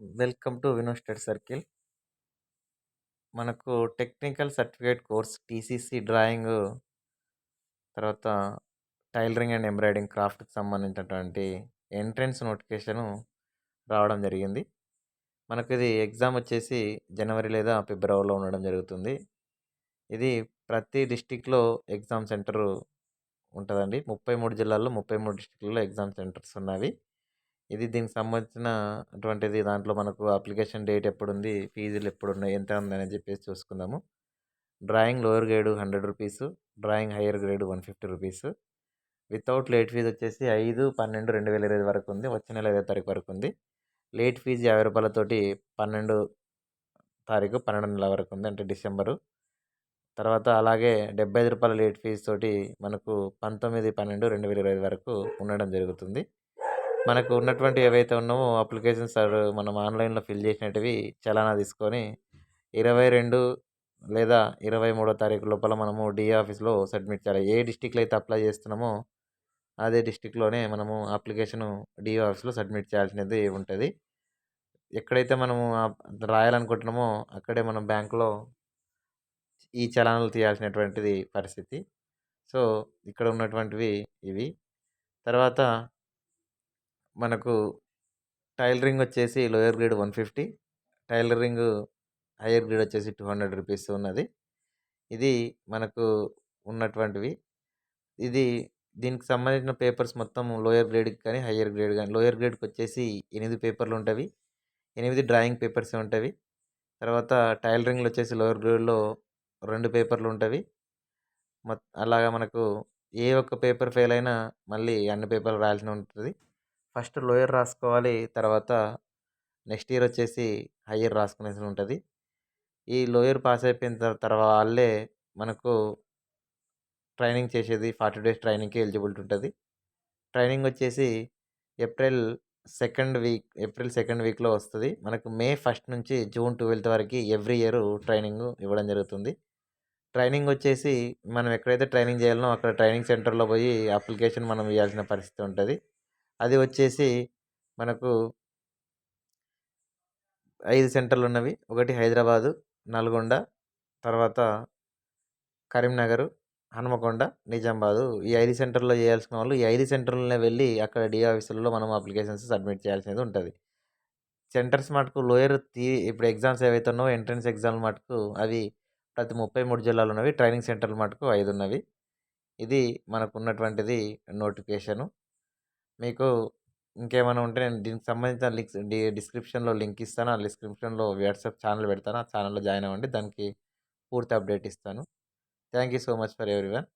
Welcome to Vino circle. మనకు technical certificate course TCC drawing తర్వాత tailoring and embroidering క్రాఫ్ట్‌కి సంబంధించినటువంటి ఎంట్రన్స్ నోటిఫికేషను రావడం జరిగింది. మనకు ఇది ఎగ్జామ్ వచ్చేసి జనవరి లేదా ఫిబ్రవరిలో ఉండడం జరుగుతుంది. ఇది ప్రతి డిస్టిక్లో ఎగ్జామ్ సెంటరు ఉంటదండి. 33 జిల్లాల్లో ముప్పై మూడు డిస్టిక్లలో ఎగ్జామ్ సెంటర్స్ ఉన్నవి. ఇది దీనికి సంబంధించిన అటువంటిది దాంట్లో మనకు అప్లికేషన్ డేట్ ఎప్పుడుంది, ఫీజులు ఎప్పుడు ఉన్నాయి ఎంత ఉంది అని చెప్పేసి చూసుకుందాము. Drawing lower grade hundred rupees drawing higher grade one fifty rupees without late fee వచ్చేసి 5/12/2020 వరకు ఉంది. వచ్చే నెల ఇరవై తారీఖు వరకు ఉంది. లేట్ ఫీజు యాభై రూపాయలతోటి పన్నెండు తారీఖు 12 నెల వరకు ఉంది. అంటే డిసెంబరు. తర్వాత అలాగే డెబ్భై ఐదు రూపాయల లేట్ ఫీజు తోటి మనకు 19/12/2020 వరకు ఉండడం జరుగుతుంది. మనకు ఉన్నటువంటి ఏవైతే ఉన్నామో అప్లికేషన్స్ మనం ఆన్‌లైన్‌లో ఫిల్ చేసినటివి చలానా తీసుకొని 22 లేదా 23 తారీఖు లోపల మనము డిఏ ఆఫీస్‌లో సబ్మిట్ చేయాలి. ఏ డిస్టిక్లో అయితే అప్లై చేస్తున్నామో అదే డిస్ట్రిక్ట్‌లోనే మనము అప్లికేషను డిఏ ఆఫీస్‌లో సబ్మిట్ చేయాల్సినది ఉంటుంది ఎక్కడైతే మనము రాయాలనుకుంటున్నామో అక్కడే మనం బ్యాంకులో ఈ చలానాలు తీయాల్సినటువంటిది పరిస్థితి. సో, ఇక్కడ ఉన్నటువంటివి ఇవి. తర్వాత మనకు టైలరింగ్ వచ్చేసి lower grade 150 tailoring higher grade వచ్చేసి టూ హండ్రెడ్ రూపీస్ ఉన్నది. ఇది మనకు ఉన్నటువంటివి. ఇది దీనికి సంబంధించిన పేపర్స్ మొత్తం లోయర్ గ్రేడ్‌కి కానీ, హైయర్ గ్రేడ్ కానీ లోయర్ గ్రేడ్‌కి వచ్చేసి ఎనిమిది పేపర్లు ఉంటాయి ఎనిమిది డ్రాయింగ్ పేపర్స్ ఉంటవి. తర్వాత టైలరింగ్‌లో వచ్చేసి లోయర్ గ్రేడ్‌లో రెండు పేపర్లు ఉంటాయి మొ అలాగా మనకు ఏ ఒక్క పేపర్ ఫెయిల్ అయినా మళ్ళీ అన్ని పేపర్లు రాయాల్సి ఉంటుంది ఫస్ట్ లోయర్ రాసుకోవాలి. తర్వాత నెక్స్ట్ ఇయర్ వచ్చేసి హయ్యర్ రాసుకునేసి ఉంటుంది ఈ లోయర్ పాస్ అయిపోయిన తర్వాత వాళ్ళే మనకు ట్రైనింగ్ చేసేది 40 డేస్ ట్రైనింగ్‌కి ఎలిజిబిలిటీ ఉంటుంది ట్రైనింగ్ వచ్చేసి April second week April second వీక్‌లో వస్తుంది మనకు మే ఫస్ట్ నుంచి జూన్ ట్వెల్త్ వరకు ఎవ్రీ ఇయర్ ట్రైనింగ్ ఇవ్వడం జరుగుతుంది. ట్రైనింగ్ వచ్చేసి మనం ఎక్కడైతే ట్రైనింగ్ చేయాలనో అక్కడ ట్రైనింగ్ సెంటర్‌లో పోయి అప్లికేషన్ మనం ఇవ్వాల్సిన పరిస్థితి ఉంటుంది అది వచ్చేసి మనకు ఐదు సెంటర్లు ఉన్నవి. ఒకటి హైదరాబాదు, నల్గొండ, తర్వాత కరీంనగర్, హనుమకొండ, నిజామాబాదు. ఈ ఐదు సెంటర్‌లో చేయాల్సిన వాళ్ళు ఈ ఐదు సెంటర్‌లనే వెళ్ళి అక్కడ డి ఆఫీసులలో మనం అప్లికేషన్స్ సబ్మిట్ చేయాల్సినది ఉంటుంది సెంటర్స్ మటుకు లోయర్ తీ ఇప్పుడు ఎగ్జామ్స్ ఏవైతే ఉన్నావో ఎంట్రన్స్ ఎగ్జామ్‌లు మటుకు అవి ప్రతి 33 జిల్లాలో ఉన్నవి. ట్రైనింగ్ సెంటర్లు మటుకు ఐదు ఉన్నవి. ఇది మనకు ఉన్నటువంటిది నోటిఫికేషను. మీకు ఇంకేమైనా ఉంటే నేను దీనికి సంబంధించిన లింక్స్ డి డిస్క్రిప్షన్‌లో లింక్ ఇస్తాను. ఆ డిస్క్రిప్షన్‌లో వాట్సాప్ ఛానల్ పెడతాను. ఆ ఛానల్‌లో జాయిన్ అవ్వండి. దానికి పూర్తి అప్డేట్ ఇస్తాను. Thank you so much for everyone.